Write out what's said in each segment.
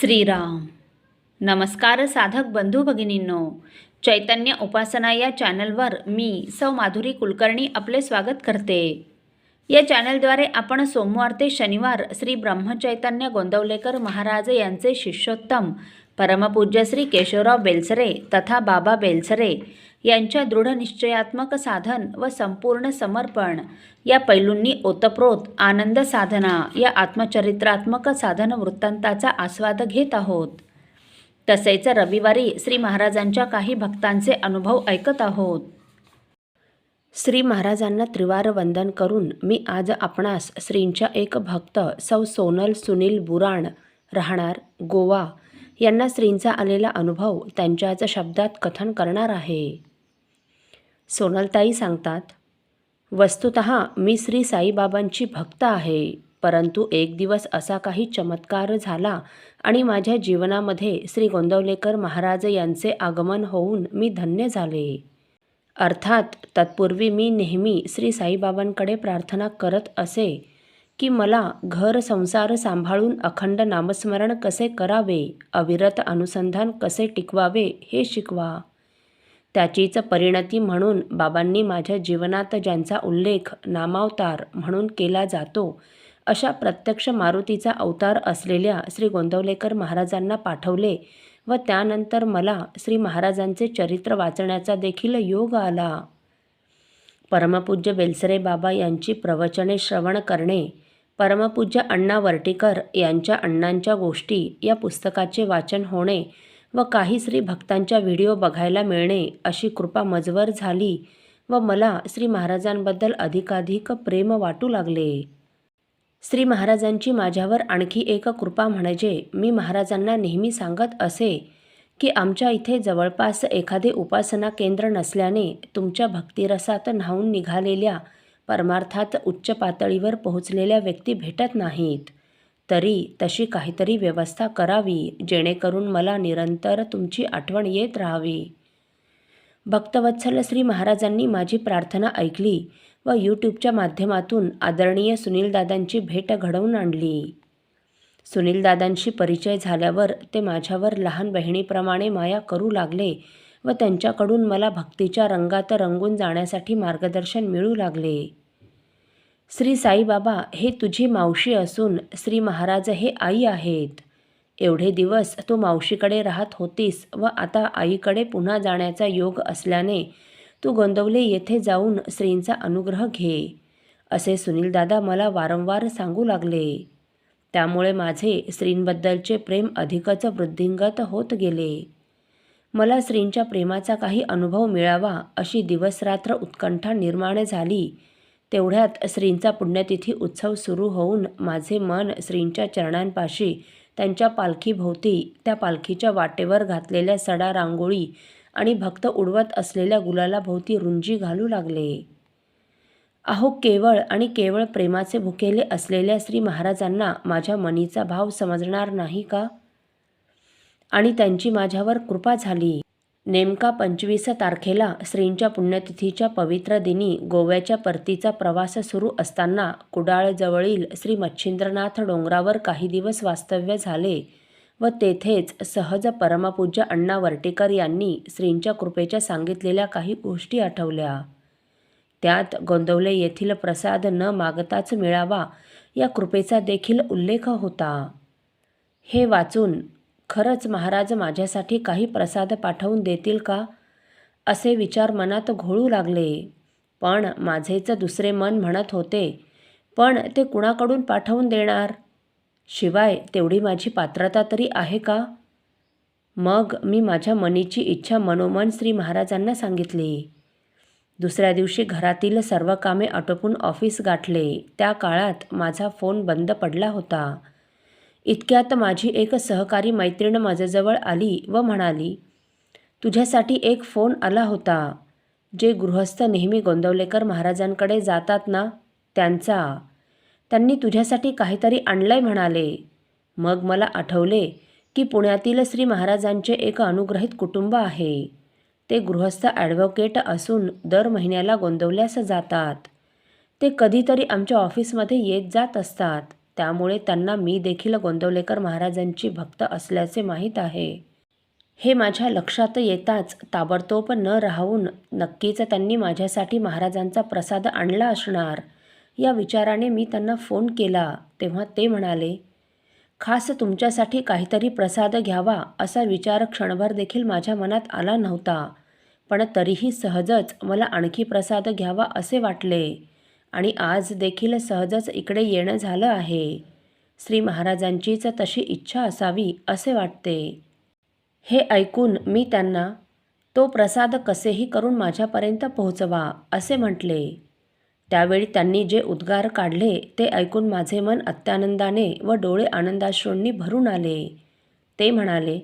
श्रीराम. नमस्कार साधक बंधू भगिनींनो. चैतन्य उपासना या चॅनलवर मी सौ माधुरी कुलकर्णी आपले स्वागत करते. या चॅनलद्वारे आपण सोमवार ते शनिवार श्री ब्रह्मचैतन्य गोंदवलेकर महाराज यांचे शिष्योत्तम परमपूज्य श्री केशवराव बेलसरे तथा बाबा बेलसरे यांच्या दृढनिश्चयात्मक साधन व संपूर्ण समर्पण. या पैलूंनी ओतप्रोत आनंद साधना या आत्मचरित्रात्मक साधन वृत्तांताचा आस्वाद घेत आहोत. तसेच रविवारी श्री महाराजांच्या काही भक्तांचे अनुभव ऐकत आहोत. श्री महाराजांना त्रिवार वंदन करून मी आज आपणास श्रींच्या एक भक्त सौ सोनल सुनील बुराण राहणार गोवा यांना श्रींचा आलेला अनुभव त्यांच्याच शब्दात कथन करणार आहे. सोनलताई सांगतात वस्तुत मी श्री साईबाबांची भक्त आहे परंतु एक दिवस असा काही चमत्कार झाला आणि माझ्या जीवनामध्ये श्री गोंदवलेकर महाराज यांचे आगमन होऊन मी धन्य झाले. अर्थात तत्पूर्वी मी नेहमी श्री साईबाबांकडे प्रार्थना करत असे की मला घर संसार सांभाळून अखंड नामस्मरण कसे करावे अविरत अनुसंधान कसे टिकवावे हे शिकवा. त्याचीच परिणती म्हणून बाबांनी माझ्या जीवनात ज्यांचा उल्लेख नामावतार म्हणून केला जातो अशा प्रत्यक्ष मारुतीचा अवतार असलेल्या श्री गोंदवलेकर महाराजांना पाठवले व त्यानंतर मला श्री महाराजांचे चरित्र वाचण्याचा देखील योग आला. परमपूज्य बेलसरे बाबा यांची प्रवचने श्रवण करणे परमपूज्य अण्णा वर्टीकर यांच्या अण्णांच्या गोष्टी या पुस्तकाचे वाचन होणे व काही श्री भक्तांच्या व्हिडिओ बघायला मिळणे अशी कृपा मजवर झाली व मला श्री महाराजांबद्दल अधिकाधिक प्रेम वाटू लागले. श्री महाराजांची माझ्यावर आणखी एक कृपा म्हणजे मी महाराजांना नेहमी सांगत असे की आमच्या इथे जवळपास एखादे उपासना केंद्र नसल्याने तुमच्या भक्तिरसात न्हावून निघालेल्या परमार्थात उच्च पातळीवर पोहोचलेल्या व्यक्ती भेटत नाहीत. तरी तशी काहीतरी व्यवस्था करावी जेणेकरून मला निरंतर तुमची आठवण येत राहावी. भक्तवत्सल श्री महाराजांनी माझी प्रार्थना ऐकली व यूट्यूबच्या माध्यमातून आदरणीय सुनीलदादांची भेट घडवून आणली. सुनीलदादांशी परिचय झाल्यावर ते माझ्यावर लहान बहिणीप्रमाणे माया करू लागले व त्यांच्याकडून मला भक्तीच्या रंगात रंगून जाण्यासाठी मार्गदर्शन मिळू लागले. श्री साईबाबा हे तुझी मावशी असून श्री महाराज हे आई आहेत. एवढे दिवस तू मावशीकडे राहत होतीस व आता आईकडे पुन्हा जाण्याचा योग असल्याने तू गोंदवले येथे जाऊन श्रींचा अनुग्रह घे. असे सुनीलदादा मला वारंवार सांगू लागले. त्यामुळे माझे श्रींबद्दलचे प्रेम अधिकच वृद्धिंगत होत गेले. मला श्रींच्या प्रेमाचा काही अनुभव मिळावा अशी दिवसरात्र उत्कंठा निर्माण झाली. तेवढ्यात श्रींचा पुण्यतिथी उत्सव सुरू होऊन माझे मन श्रींच्या चरणांपाशी त्यांच्या पालखीभोवती त्या पालखीच्या वाटेवर घातलेल्या सडा रांगोळी आणि भक्त उडवत असलेल्या गुलालाभोवती रुंजी घालू लागले. अहो केवळ आणि केवळ प्रेमाचे भुकेले असलेल्या श्री महाराजांना माझ्या मनीचा भाव समजणार नाही का? आणि त्यांची माझ्यावर कृपा झाली. नेमका पंचवीस तारखेला श्रींच्या पुण्यतिथीच्या पवित्र दिनी गोव्याच्या परतीचा प्रवास सुरू असताना कुडाळजवळील श्री मच्छिंद्रनाथ डोंगरावर काही दिवस वास्तव्य झाले व तेथेच सहज परमपूज्य अण्णा वर्टेकर यांनी श्रींच्या कृपेच्या सांगितलेल्या काही गोष्टी आठवल्या. त्यात गोंदवले येथील प्रसाद न मागताच मिळावा या कृपेचा देखील उल्लेख होता. हे वाचून खरंच महाराज माझ्यासाठी काही प्रसाद पाठवून देतील का? असे विचार मनात घोळू लागले. पण माझेच दुसरे मन म्हणत होते पण ते कुणाकडून पाठवून देणार? शिवाय तेवढी माझी पात्रता तरी आहे का? मग मी माझ्या मनीची इच्छा मनोमन श्री महाराजांना सांगितली. दुसऱ्या दिवशी घरातील सर्व कामे आटोपून ऑफिस गाठले. त्या काळात माझा फोन बंद पडला होता. इतक्यात माझी एक सहकारी मैत्रीण माझ्याजवळ आली व म्हणाली तुझ्यासाठी एक फोन आला होता जे गृहस्थ नेहमी गोंदवलेकर महाराजांकडे जातात ना त्यांचा. त्यांनी तुझ्यासाठी काहीतरी आणलंय म्हणाले. मग मला आठवले की पुण्यातील श्री महाराजांचे एक अनुग्रहित कुटुंब आहे. ते गृहस्थ ॲडव्होकेट असून दर महिन्याला गोंदवल्यास जातात. ते कधीतरी आमच्या ऑफिसमध्ये येत जात असतात. त्यामुळे त्यांना मी देखील गोंदवलेकर महाराजांची भक्त असल्याचे माहीत आहे. हे माझ्या लक्षात येताच ताबडतोब न राहून नक्कीच त्यांनी माझ्यासाठी महाराजांचा प्रसाद आणला असणार. या विचाराने मी त्यांना फोन केला तेव्हा ते म्हणाले खास तुमच्यासाठी काहीतरी प्रसाद घ्यावा असा विचार क्षणभर देखील माझ्या मनात आला नव्हता. पण तरीही सहजच मला आणखी प्रसाद घ्यावा असे वाटले. आणि आज देखील सहजच इकडे येणं झालं आहे. श्री महाराजांचीच तशी इच्छा असावी असे वाटते. हे ऐकून मी त्यांना तो प्रसाद कसेही करून माझ्यापर्यंत पोहोचवा असे म्हटले. त्यावेळी त्यांनी जे उद्गार काढले ते ऐकून माझे मन अत्यानंदाने व डोळे आनंदाश्रूंनी भरून आले. ते म्हणाले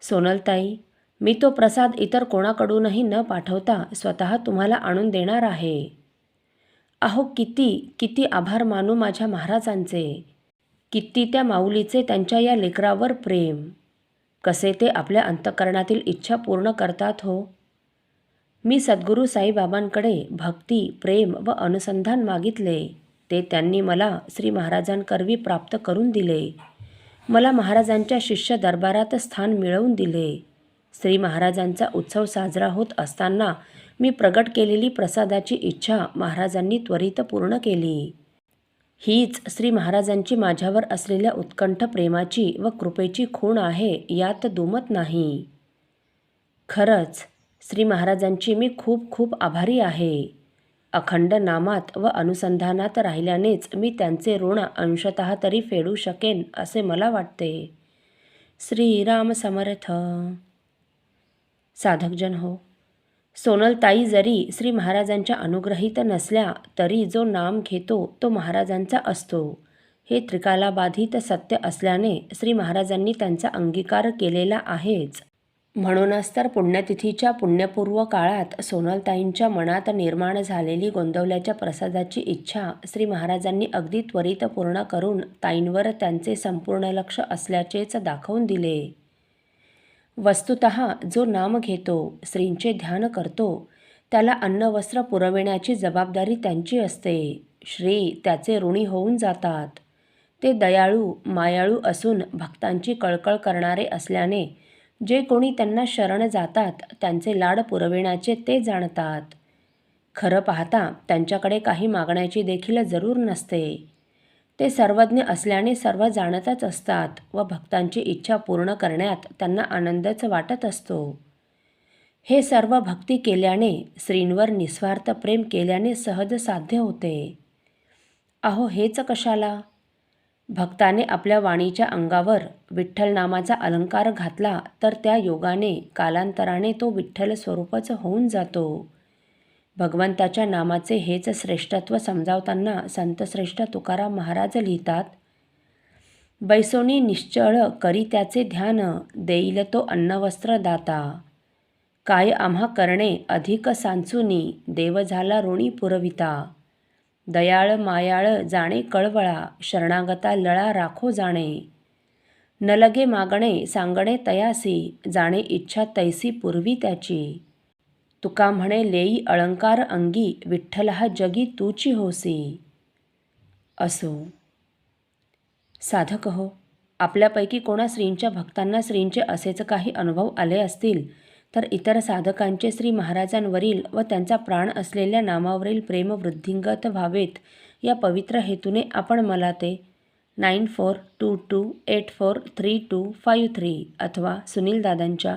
सोनलताई मी तो प्रसाद इतर कोणाकडूनही न पाठवता स्वतः तुम्हाला आणून देणार आहे. अहो किती किती आभार मानू माझ्या महाराजांचे. किती त्या माऊलीचे त्यांच्या या लेकरावर प्रेम. कसे ते आपल्या अंतकरणातील इच्छा पूर्ण करतात हो. मी सद्गुरू साईबाबांकडे भक्ती प्रेम व अनुसंधान मागितले. ते त्यांनी मला श्री महाराजांकरवी प्राप्त करून दिले. मला महाराजांच्या शिष्य दरबारात स्थान मिळवून दिले. श्री महाराजांचा उत्सव साजरा होत असताना मी प्रगट केलेली प्रसादाची इच्छा महाराजांनी त्वरित पूर्ण केली. हीच श्री महाराजांची माझ्यावर असलेल्या उत्कंठ प्रेमाची व कृपेची खूण आहे यात दुमत नाही. खरंच श्री महाराजांची मी खूप खूप आभारी आहे. अखंड नामात व अनुसंधानात राहिल्यानेच मी त्यांचे ऋण अंशतः तरी फेडू शकेन असे मला वाटते. श्रीराम समर्थ. साधकजन हो. सोनलताई जरी श्री महाराजांच्या अनुग्रहित नसल्या तरी जो नाम घेतो तो महाराजांचा असतो. हे त्रिकालाबाधित सत्य असल्याने श्री महाराजांनी त्यांचा अंगीकार केलेला आहेच. म्हणूनच तर पुण्यतिथीच्या पुण्यपूर्व काळात सोनलताईंच्या मनात निर्माण झालेली गोंदवल्याच्या प्रसादाची इच्छा श्री महाराजांनी अगदी त्वरित पूर्ण करून ताईंवर त्यांचे संपूर्ण लक्ष असल्याचेच दाखवून दिले. वस्तुत जो नाम घेतो श्रींचे ध्यान करतो त्याला अन्नवस्त्र पुरविण्याची जबाबदारी त्यांची असते. श्री त्याचे ऋणी होऊन जातात. ते दयाळू मायाळू असून भक्तांची कळकळ करणारे असल्याने जे कोणी त्यांना शरण जातात त्यांचे लाड पुरविण्याचे ते जाणतात. खरं पाहता त्यांच्याकडे काही मागण्याची देखील जरूर नसते. ते सर्वज्ञ असल्याने सर्व जाणतच असतात व भक्तांची इच्छा पूर्ण करण्यात त्यांना आनंदच वाटत असतो. हे सर्व भक्ती केल्याने श्रींवर निस्वार्थ प्रेम केल्याने सहज साध्य होते. अहो हेच कशाला? भक्ताने आपल्या वाणीच्या अंगावर विठ्ठल नामाचा अलंकार घातला तर त्या योगाने कालांतराने तो विठ्ठल स्वरूपच होऊन जातो. भगवंताच्या नामाचे हेच श्रेष्ठत्व समजावताना संतश्रेष्ठ तुकाराम महाराज लिहितात बैसोनी निश्चळ करी त्याचे ध्यान देईल तो अन्नवस्त्र दाता. काय आम्हा करणे अधिक सांचुनी देव झाला ऋणी पुरविता. दयाळ मायाळ जाणे कळवळा शरणागता लळा राखो जाणे. न लगे मागणे सांगणे तयासी जाणे इच्छा तैसी पूर्वी त्याची. तुका म्हणे लेई अलंकार अंगी विठ्ठल हा जगी तूची होसी. असो. साधक हो आपल्यापैकी कोणा श्रींच्या भक्तांना श्रींचे असेच काही अनुभव आले असतील तर इतर साधकांचे श्री महाराजांवरील व त्यांचा प्राण असलेल्या नामावरील प्रेम वृद्धिंगत व्हावेत या पवित्र हेतूने आपण मला ते nine four two two eight four three two five three अथवा सुनील दादांच्या